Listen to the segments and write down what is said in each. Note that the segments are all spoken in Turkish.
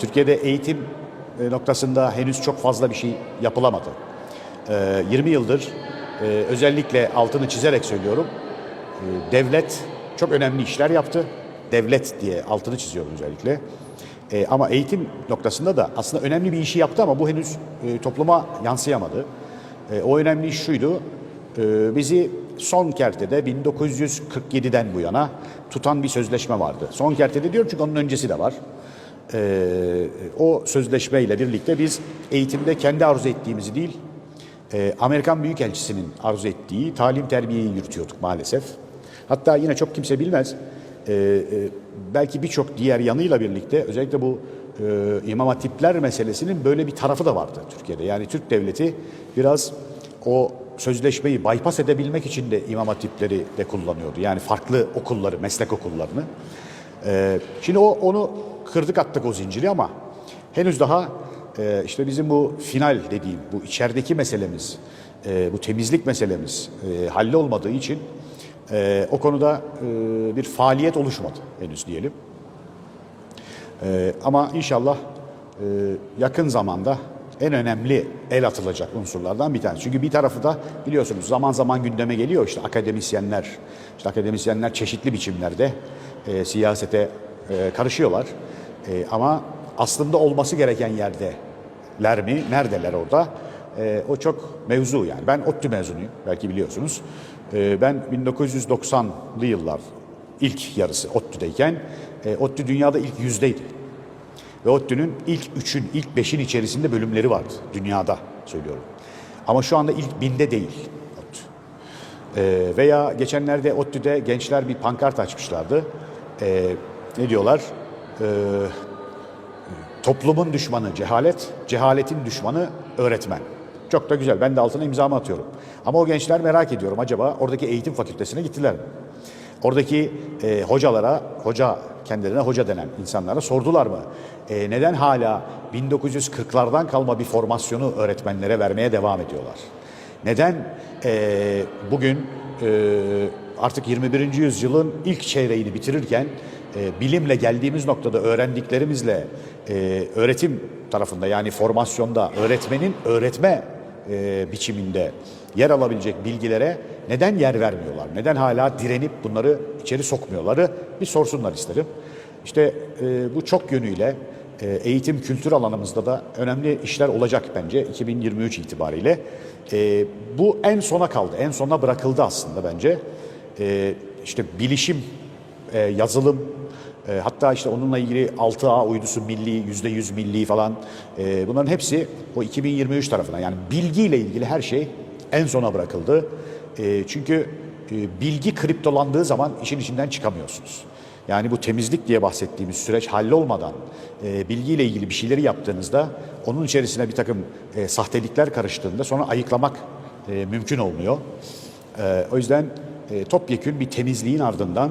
Türkiye'de eğitim e, noktasında henüz çok fazla bir şey yapılamadı. E, 20 yıldır e, özellikle altını çizerek söylüyorum. e, devlet çok önemli işler yaptı. Devlet diye altını çiziyorum özellikle. E, ama eğitim noktasında da aslında önemli bir işi yaptı ama bu henüz e, topluma yansıyamadı. E, o önemli iş şuydu. e, bizi son kertede 1947'den bu yana tutan bir sözleşme vardı. Son kertede diyorum çünkü onun öncesi de var. E, o sözleşmeyle birlikte biz eğitimde kendi arzu ettiğimizi değil, e, Amerikan Büyükelçisi'nin arzu ettiği talim terbiyeyi yürütüyorduk maalesef. Hatta yine çok kimse bilmez. e, e, belki birçok diğer yanıyla birlikte özellikle bu e, imam hatipler meselesinin böyle bir tarafı da vardı Türkiye'de. Yani Türk devleti biraz o sözleşmeyi bypass edebilmek için de imam hatipleri de kullanıyordu. Yani farklı okulları, meslek okullarını. E, şimdi o onu kırdık attık o zinciri ama henüz daha e, işte bizim bu final dediğim bu içerideki meselemiz, e, bu temizlik meselemiz e, hallolmadığı için e, o konuda e, bir faaliyet oluşmadı henüz diyelim. E, ama inşallah e, yakın zamanda en önemli el atılacak unsurlardan bir tanesi. Çünkü bir tarafı da biliyorsunuz zaman zaman gündeme geliyor işte akademisyenler, işte akademisyenler çeşitli biçimlerde e, siyasete e, karışıyorlar. E, ama aslında olması gereken yerdeler mi, neredeler orada? E, o çok mevzu yani. Ben ODTÜ mezunuyum belki biliyorsunuz. E, ben 1990'lı yıllar ilk yarısı ODTÜ'deyken e, ODTÜ dünyada ilk yüzdeydi. Ve ODTÜ'nün ilk üçün, ilk beşin içerisinde bölümleri vardı dünyada söylüyorum. Ama şu anda ilk binde değil ODTÜ. Ee, veya geçenlerde ODTÜ'de gençler bir pankart açmışlardı. Ee, ne diyorlar? Ee, toplumun düşmanı cehalet, cehaletin düşmanı öğretmen. Çok da güzel. Ben de altına imzamı atıyorum. Ama o gençler merak ediyorum. Acaba oradaki eğitim fakültesine gittiler mi? Oradaki e, hocalara, hoca kendilerine hoca denen insanlara sordular mı? E, neden hala 1940'lardan kalma bir formasyonu öğretmenlere vermeye devam ediyorlar? Neden e, bugün e, artık 21. yüzyılın ilk çeyreğini bitirirken e, bilimle geldiğimiz noktada öğrendiklerimizle e, öğretim tarafında yani formasyonda öğretmenin öğretme e, biçiminde yer alabilecek bilgilere neden yer vermiyorlar? Neden hala direnip bunları içeri sokmuyorları bir sorsunlar isterim. İşte e, bu çok yönüyle e, eğitim kültür alanımızda da önemli işler olacak bence 2023 itibariyle. E, bu en sona kaldı, en sona bırakıldı aslında bence. E, işte bilişim, e, yazılım, e, hatta işte onunla ilgili 6A uydusu milli, %100 milli falan e, bunların hepsi o 2023 tarafına yani bilgiyle ilgili her şey en sona bırakıldı. E, çünkü e, bilgi kriptolandığı zaman işin içinden çıkamıyorsunuz. Yani bu temizlik diye bahsettiğimiz süreç hallolmadan e, bilgiyle ilgili bir şeyleri yaptığınızda onun içerisine bir takım e, sahtelikler karıştığında sonra ayıklamak e, mümkün olmuyor. E, o yüzden e, topyekün bir temizliğin ardından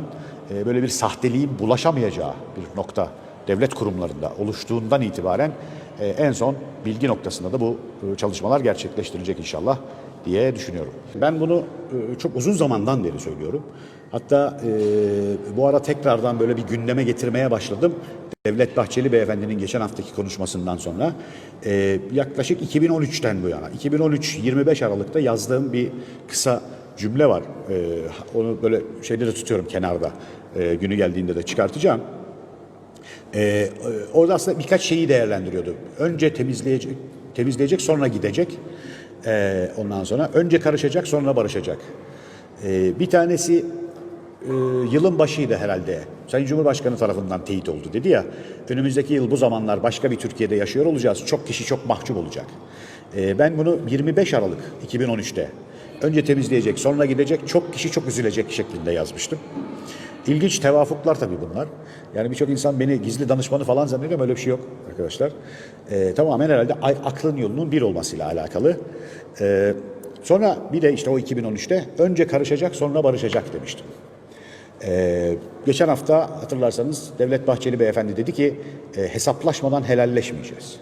böyle bir sahteliğin bulaşamayacağı bir nokta devlet kurumlarında oluştuğundan itibaren e, en son bilgi noktasında da bu e, çalışmalar gerçekleştirilecek inşallah diye düşünüyorum. Ben bunu e, çok uzun zamandan beri söylüyorum. Hatta bu ara tekrardan böyle bir gündeme getirmeye başladım. Devlet Bahçeli Beyefendi'nin geçen haftaki konuşmasından sonra yaklaşık 2013'ten bu yana 2013-25 Aralık'ta yazdığım bir kısa cümle var. Onu böyle şeyde de tutuyorum kenarda. E, günü geldiğinde de çıkartacağım. Ee, orada aslında birkaç şeyi değerlendiriyordu. Önce temizleyecek, temizleyecek sonra gidecek. Ee, ondan sonra önce karışacak sonra barışacak. Ee, bir tanesi e, yılın başıydı herhalde. Sayın Cumhurbaşkanı tarafından teyit oldu dedi ya. Önümüzdeki yıl bu zamanlar başka bir Türkiye'de yaşıyor olacağız. Çok kişi çok mahcup olacak. Ee, ben bunu 25 Aralık 2013'te önce temizleyecek sonra gidecek çok kişi çok üzülecek şeklinde yazmıştım. İlginç tevafuklar tabii bunlar. Yani birçok insan beni gizli danışmanı falan zannediyor ama öyle bir şey yok arkadaşlar. Ee, tamamen herhalde aklın yolunun bir olmasıyla alakalı. Ee, sonra bir de işte o 2013'te önce karışacak sonra barışacak demiştim. Ee, geçen hafta hatırlarsanız Devlet Bahçeli Beyefendi dedi ki e, hesaplaşmadan helalleşmeyeceğiz.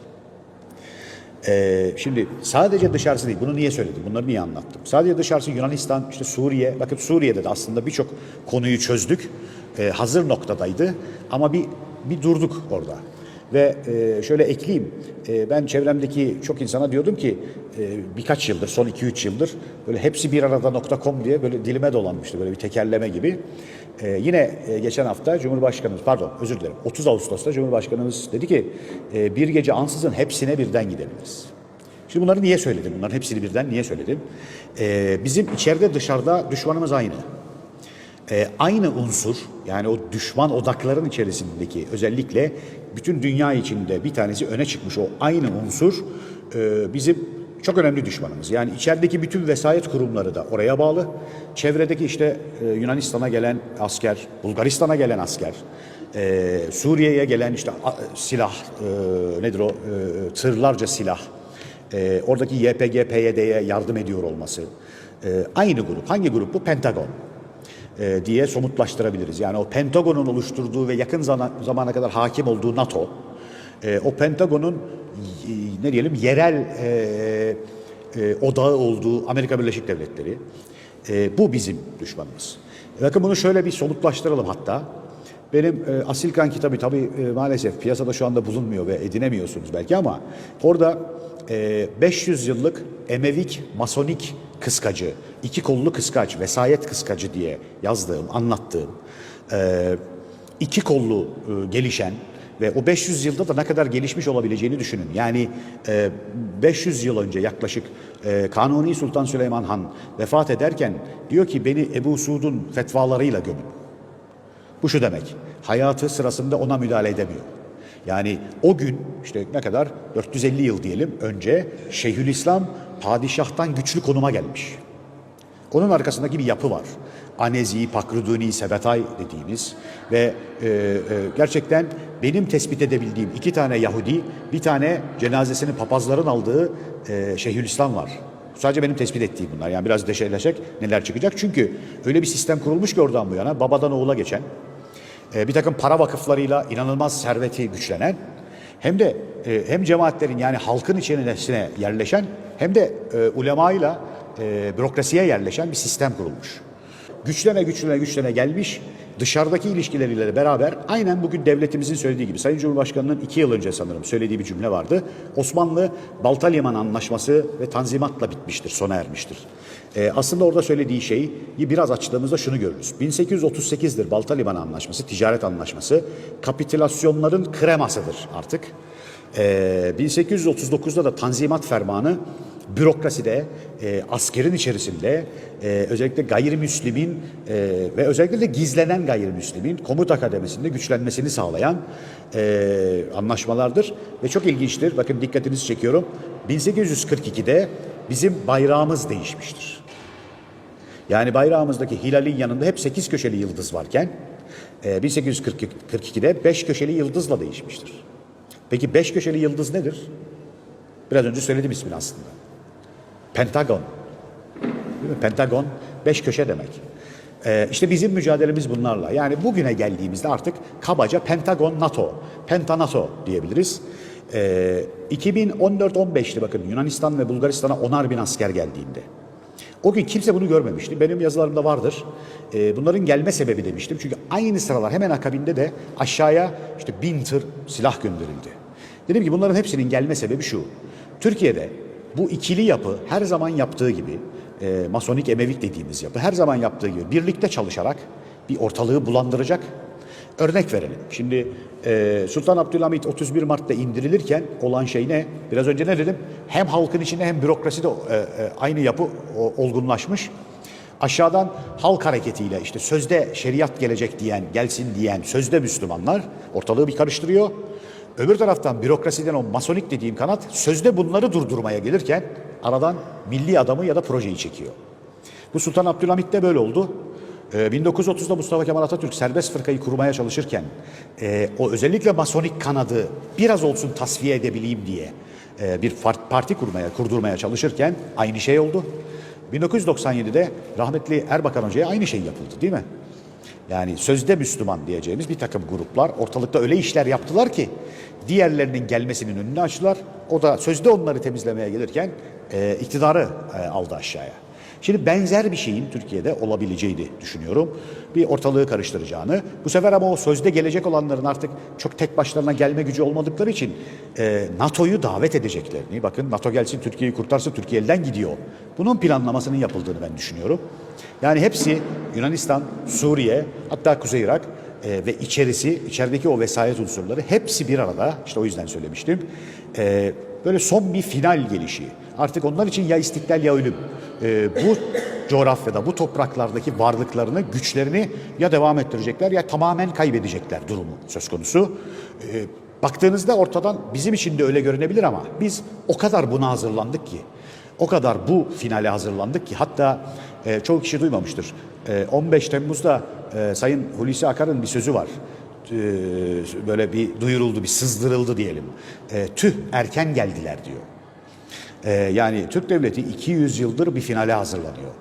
Ee, şimdi sadece dışarısı değil. Bunu niye söyledim? Bunları niye anlattım? Sadece dışarısı Yunanistan, işte Suriye. Bakın Suriye'de de aslında birçok konuyu çözdük. Ee, hazır noktadaydı. Ama bir bir durduk orada. Ve e, şöyle ekleyeyim, e, ben çevremdeki çok insana diyordum ki e, birkaç yıldır, son 2-3 yıldır böyle hepsi bir arada .com diye böyle dilime dolanmıştı böyle bir tekerleme gibi. E, yine e, geçen hafta Cumhurbaşkanımız, pardon özür dilerim 30 Ağustos'ta Cumhurbaşkanımız dedi ki e, bir gece ansızın hepsine birden gidebiliriz. Şimdi bunları niye söyledim? Bunların hepsini birden niye söyledim? E, bizim içeride dışarıda düşmanımız aynı. E, aynı unsur yani o düşman odakların içerisindeki özellikle bütün dünya içinde bir tanesi öne çıkmış o aynı unsur e, bizim çok önemli düşmanımız. Yani içerideki bütün vesayet kurumları da oraya bağlı. Çevredeki işte e, Yunanistan'a gelen asker, Bulgaristan'a gelen asker, e, Suriye'ye gelen işte a, silah, e, nedir o, e, tırlarca silah, e, oradaki YPG, PYD'ye yardım ediyor olması. E, aynı grup. Hangi grup bu? Pentagon e, diye somutlaştırabiliriz. Yani o Pentagon'un oluşturduğu ve yakın zamana kadar hakim olduğu NATO, e, o Pentagon'un y- ne diyelim yerel e, e, odağı olduğu Amerika Birleşik Devletleri, e, bu bizim düşmanımız. Bakın bunu şöyle bir somutlaştıralım hatta. Benim e, Asilkan kitabı tabii e, maalesef piyasada şu anda bulunmuyor ve edinemiyorsunuz belki ama orada e, 500 yıllık Emevik Masonik kıskacı, iki kollu kıskaç, vesayet kıskacı diye yazdığım, anlattığım e, iki kollu e, gelişen ve o 500 yılda da ne kadar gelişmiş olabileceğini düşünün. Yani e, 500 yıl önce yaklaşık e, Kanuni Sultan Süleyman Han vefat ederken diyor ki beni Ebu Suud'un fetvalarıyla gömün. Bu şu demek, hayatı sırasında ona müdahale edemiyor. Yani o gün işte ne kadar 450 yıl diyelim önce Şeyhülislam padişahtan güçlü konuma gelmiş. Onun arkasındaki bir yapı var. Anezi, Pakruduni, Sebetay dediğimiz ve e, e, gerçekten benim tespit edebildiğim iki tane Yahudi, bir tane cenazesini papazların aldığı e, Şeyhülislam var. Sadece benim tespit ettiğim bunlar. Yani biraz deşeleşek neler çıkacak. Çünkü öyle bir sistem kurulmuş ki oradan bu yana babadan oğula geçen e, bir takım para vakıflarıyla inanılmaz serveti güçlenen hem de e, hem cemaatlerin yani halkın içerisine yerleşen hem de e, ulemayla e, bürokrasiye yerleşen bir sistem kurulmuş. Güçlene güçlene güçlene gelmiş dışarıdaki ilişkileriyle beraber aynen bugün devletimizin söylediği gibi Sayın Cumhurbaşkanı'nın iki yıl önce sanırım söylediği bir cümle vardı. Osmanlı Balta Liman Anlaşması ve Tanzimat'la bitmiştir, sona ermiştir. Ee, aslında orada söylediği şeyi biraz açtığımızda şunu görürüz. 1838'dir Balta Liman Anlaşması, ticaret anlaşması. Kapitülasyonların kremasıdır artık. Ee, 1839'da da Tanzimat Fermanı bürokraside, e, askerin içerisinde e, özellikle gayrimüslimin e, ve özellikle de gizlenen gayrimüslimin komuta kademesinde güçlenmesini sağlayan e, anlaşmalardır. Ve çok ilginçtir, bakın dikkatinizi çekiyorum. 1842'de bizim bayrağımız değişmiştir. Yani bayrağımızdaki hilalin yanında hep 8 köşeli yıldız varken e, 1842'de 5 köşeli yıldızla değişmiştir. Peki 5 köşeli yıldız nedir? Biraz önce söyledim ismini aslında. Pentagon. Değil mi? Pentagon beş köşe demek. Ee, işte bizim mücadelemiz bunlarla. Yani bugüne geldiğimizde artık kabaca Pentagon NATO, Penta NATO diyebiliriz. Ee, 2014-15'ti bakın Yunanistan ve Bulgaristan'a onar bin asker geldiğinde. O gün kimse bunu görmemişti. Benim yazılarımda vardır. Ee, bunların gelme sebebi demiştim. Çünkü aynı sıralar hemen akabinde de aşağıya işte bin tır silah gönderildi. Dedim ki bunların hepsinin gelme sebebi şu. Türkiye'de bu ikili yapı her zaman yaptığı gibi, e, masonik emevik dediğimiz yapı her zaman yaptığı gibi birlikte çalışarak bir ortalığı bulandıracak. Örnek verelim. Şimdi e, Sultan Abdülhamit 31 Mart'ta indirilirken olan şey ne? Biraz önce ne dedim? Hem halkın içinde hem bürokraside e, e, aynı yapı o, olgunlaşmış. Aşağıdan halk hareketiyle işte sözde şeriat gelecek diyen, gelsin diyen sözde Müslümanlar ortalığı bir karıştırıyor. Öbür taraftan bürokrasiden o masonik dediğim kanat sözde bunları durdurmaya gelirken aradan milli adamı ya da projeyi çekiyor. Bu Sultan Abdülhamit'te böyle oldu. Ee, 1930'da Mustafa Kemal Atatürk serbest fırkayı kurmaya çalışırken e, o özellikle masonik kanadı biraz olsun tasfiye edebileyim diye e, bir parti kurmaya, kurdurmaya çalışırken aynı şey oldu. 1997'de rahmetli Erbakan Hoca'ya aynı şey yapıldı değil mi? Yani sözde Müslüman diyeceğimiz bir takım gruplar ortalıkta öyle işler yaptılar ki diğerlerinin gelmesinin önünü açtılar. O da sözde onları temizlemeye gelirken e, iktidarı e, aldı aşağıya. Şimdi benzer bir şeyin Türkiye'de olabileceğini düşünüyorum. Bir ortalığı karıştıracağını. Bu sefer ama o sözde gelecek olanların artık çok tek başlarına gelme gücü olmadıkları için e, NATO'yu davet edeceklerini, bakın NATO gelsin Türkiye'yi kurtarsın, Türkiye elden gidiyor. Bunun planlamasının yapıldığını ben düşünüyorum. Yani hepsi Yunanistan, Suriye, hatta Kuzey Irak e, ve içerisi, içerideki o vesayet unsurları hepsi bir arada, işte o yüzden söylemiştim. E, böyle son bir final gelişi. Artık onlar için ya istiklal ya ölüm. E, bu coğrafyada, bu topraklardaki varlıklarını, güçlerini ya devam ettirecekler ya tamamen kaybedecekler durumu söz konusu. E, baktığınızda ortadan bizim için de öyle görünebilir ama biz o kadar buna hazırlandık ki, o kadar bu finale hazırlandık ki hatta e, çoğu kişi duymamıştır. E, 15 Temmuz'da e, Sayın Hulusi Akar'ın bir sözü var. E, böyle bir duyuruldu, bir sızdırıldı diyelim. E, tüh erken geldiler diyor. E, yani Türk Devleti 200 yıldır bir finale hazırlanıyor.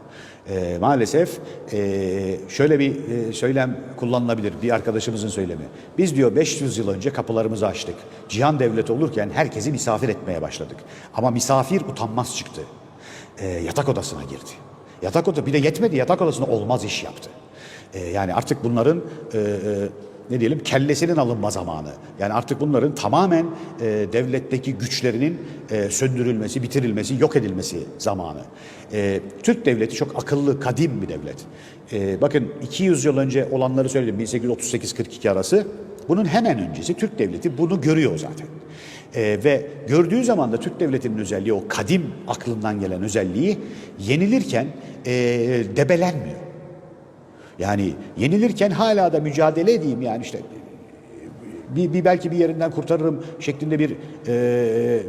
E, maalesef e, şöyle bir söylem kullanılabilir bir arkadaşımızın söylemi. Biz diyor 500 yıl önce kapılarımızı açtık. Cihan devleti olurken herkesi misafir etmeye başladık. Ama misafir utanmaz çıktı. Yatak odasına girdi. Yatak odası bir de yetmedi yatak odasında olmaz iş yaptı. Yani artık bunların ne diyelim kellesinin alınma zamanı. Yani artık bunların tamamen e, devletteki güçlerinin e, söndürülmesi, bitirilmesi, yok edilmesi zamanı. E, Türk devleti çok akıllı, kadim bir devlet. E, bakın 200 yıl önce olanları söyledim 1838-42 arası. Bunun hemen öncesi Türk devleti bunu görüyor zaten. E, ve gördüğü zaman da Türk devletinin özelliği o kadim aklından gelen özelliği yenilirken e, debelenmiyor. Yani yenilirken hala da mücadele edeyim yani işte bir, bir belki bir yerinden kurtarırım şeklinde bir e,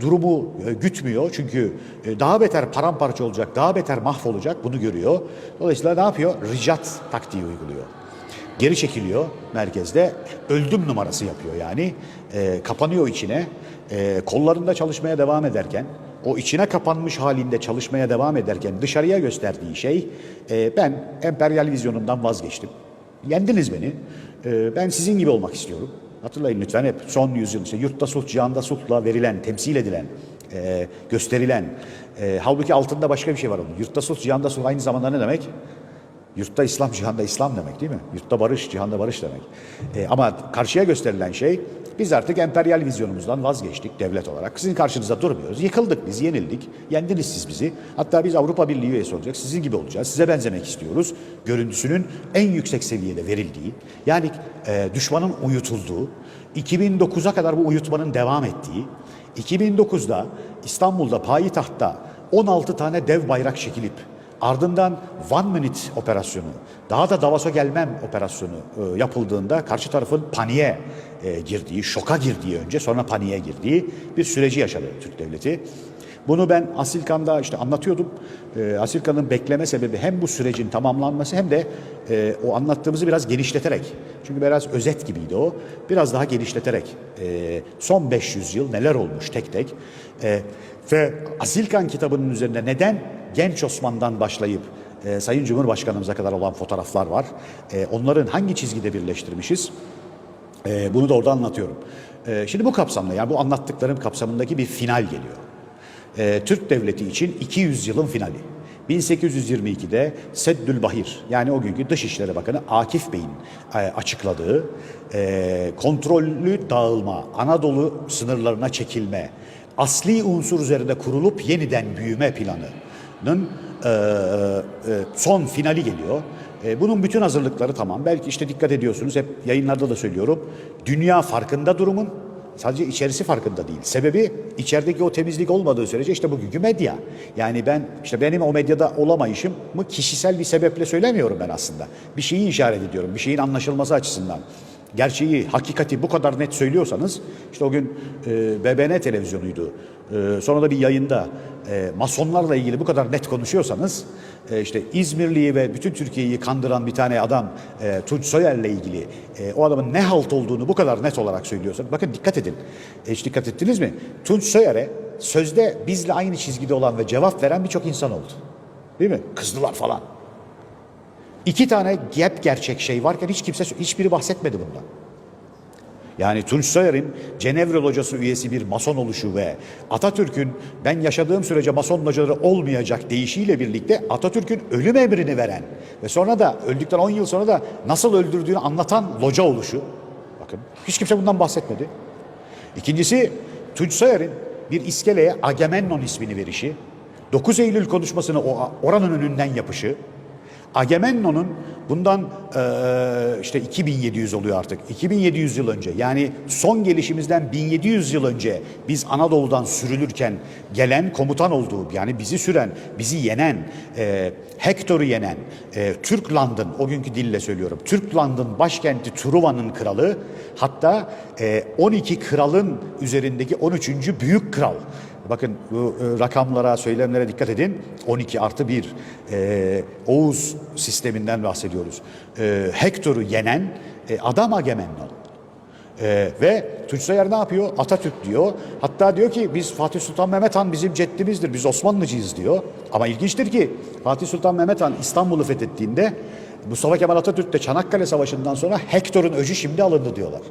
durumu e, gütmüyor. Çünkü e, daha beter paramparça olacak, daha beter mahvolacak bunu görüyor. Dolayısıyla ne yapıyor? Ricat taktiği uyguluyor. Geri çekiliyor merkezde. Öldüm numarası yapıyor yani. E, kapanıyor içine. E, kollarında çalışmaya devam ederken o içine kapanmış halinde çalışmaya devam ederken dışarıya gösterdiği şey e, ben emperyal vizyonumdan vazgeçtim. Yendiniz beni. E, ben sizin gibi olmak istiyorum. Hatırlayın lütfen hep son yüzyıl işte yurtta sulh, cihanda sulhla verilen, temsil edilen, e, gösterilen. E, halbuki altında başka bir şey var onun. Yurtta sulh, cihanda sulh aynı zamanda ne demek? Yurtta İslam, cihanda İslam demek değil mi? Yurtta barış, cihanda barış demek. E, ama karşıya gösterilen şey biz artık emperyal vizyonumuzdan vazgeçtik devlet olarak. Sizin karşınızda durmuyoruz. Yıkıldık biz, yenildik. Yendiniz siz bizi. Hatta biz Avrupa Birliği üyesi olacak. Sizin gibi olacağız. Size benzemek istiyoruz. Görüntüsünün en yüksek seviyede verildiği, yani e, düşmanın uyutulduğu, 2009'a kadar bu uyutmanın devam ettiği, 2009'da İstanbul'da payitahtta 16 tane dev bayrak çekilip Ardından One Minute operasyonu, daha da Davos'a gelmem operasyonu e, yapıldığında karşı tarafın paniğe e, girdiği, şoka girdiği önce sonra paniğe girdiği bir süreci yaşadı Türk Devleti. Bunu ben Asilkan'da işte anlatıyordum. E, Asilkan'ın bekleme sebebi hem bu sürecin tamamlanması hem de e, o anlattığımızı biraz genişleterek. Çünkü biraz özet gibiydi o. Biraz daha genişleterek e, son 500 yıl neler olmuş tek tek. E, ve Asilkan kitabının üzerinde neden genç Osman'dan başlayıp e, Sayın Cumhurbaşkanımıza kadar olan fotoğraflar var. E, onların hangi çizgide birleştirmişiz? E, bunu da orada anlatıyorum. E, şimdi bu kapsamda yani bu anlattıklarım kapsamındaki bir final geliyor. E, Türk Devleti için 200 yılın finali. 1822'de Seddül Bahir yani o günkü Dışişleri Bakanı Akif Bey'in e, açıkladığı e, kontrollü dağılma, Anadolu sınırlarına çekilme, asli unsur üzerinde kurulup yeniden büyüme planının e, son finali geliyor. E, bunun bütün hazırlıkları tamam. Belki işte dikkat ediyorsunuz hep yayınlarda da söylüyorum. Dünya farkında durumun. Sadece içerisi farkında değil. Sebebi içerideki o temizlik olmadığı sürece işte bugünkü medya. Yani ben işte benim o medyada olamayışımı kişisel bir sebeple söylemiyorum ben aslında. Bir şeyi işaret ediyorum. Bir şeyin anlaşılması açısından gerçeği, hakikati bu kadar net söylüyorsanız, işte o gün e, BBN televizyonuydu, e, sonra da bir yayında e, masonlarla ilgili bu kadar net konuşuyorsanız, e, işte İzmirli'yi ve bütün Türkiye'yi kandıran bir tane adam e, Tunç Soyer'le ilgili e, o adamın ne halt olduğunu bu kadar net olarak söylüyorsanız, bakın dikkat edin, e, hiç dikkat ettiniz mi? Tunç Soyer'e sözde bizle aynı çizgide olan ve cevap veren birçok insan oldu. Değil mi? Kızdılar falan. İki tane gep gerçek şey varken hiç kimse hiçbiri bahsetmedi bundan. Yani Tunç Soyer'in Cenevre Locası üyesi bir mason oluşu ve Atatürk'ün ben yaşadığım sürece mason locaları olmayacak deyişiyle birlikte Atatürk'ün ölüm emrini veren ve sonra da öldükten 10 yıl sonra da nasıl öldürdüğünü anlatan loca oluşu. Bakın hiç kimse bundan bahsetmedi. İkincisi Tunç Soyer'in bir iskeleye Agamemnon ismini verişi, 9 Eylül konuşmasını oranın önünden yapışı, Agamemnon'un bundan eee, işte 2700 oluyor artık. 2700 yıl önce yani son gelişimizden 1700 yıl önce biz Anadolu'dan sürülürken gelen komutan olduğu yani bizi süren, bizi yenen, eee Hektor'u yenen, eee Türkland'ın o günkü dille söylüyorum. Türkland'ın başkenti Truva'nın kralı hatta eee, 12 kralın üzerindeki 13. büyük kral. Bakın bu e, rakamlara, söylemlere dikkat edin. 12 artı 1 e, Oğuz sisteminden bahsediyoruz. E, Hektor'u yenen e, adam Agamemnon. E, ve Soyer ne yapıyor? Atatürk diyor. Hatta diyor ki biz Fatih Sultan Mehmet Han bizim ceddimizdir, biz Osmanlıcıyız diyor. Ama ilginçtir ki Fatih Sultan Mehmet Han İstanbul'u fethettiğinde Mustafa Kemal Atatürk de Çanakkale Savaşı'ndan sonra Hektor'un öcü şimdi alındı diyorlar.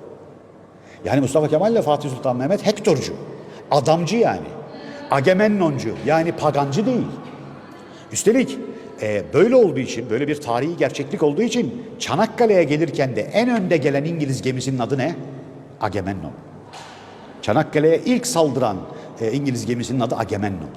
Yani Mustafa Kemal ile Fatih Sultan Mehmet Hektorcu. Adamcı yani. Agamemnoncu yani pagancı değil. Üstelik e, böyle olduğu için, böyle bir tarihi gerçeklik olduğu için Çanakkale'ye gelirken de en önde gelen İngiliz gemisinin adı ne? Agamemnon. Çanakkale'ye ilk saldıran e, İngiliz gemisinin adı Agamemnon.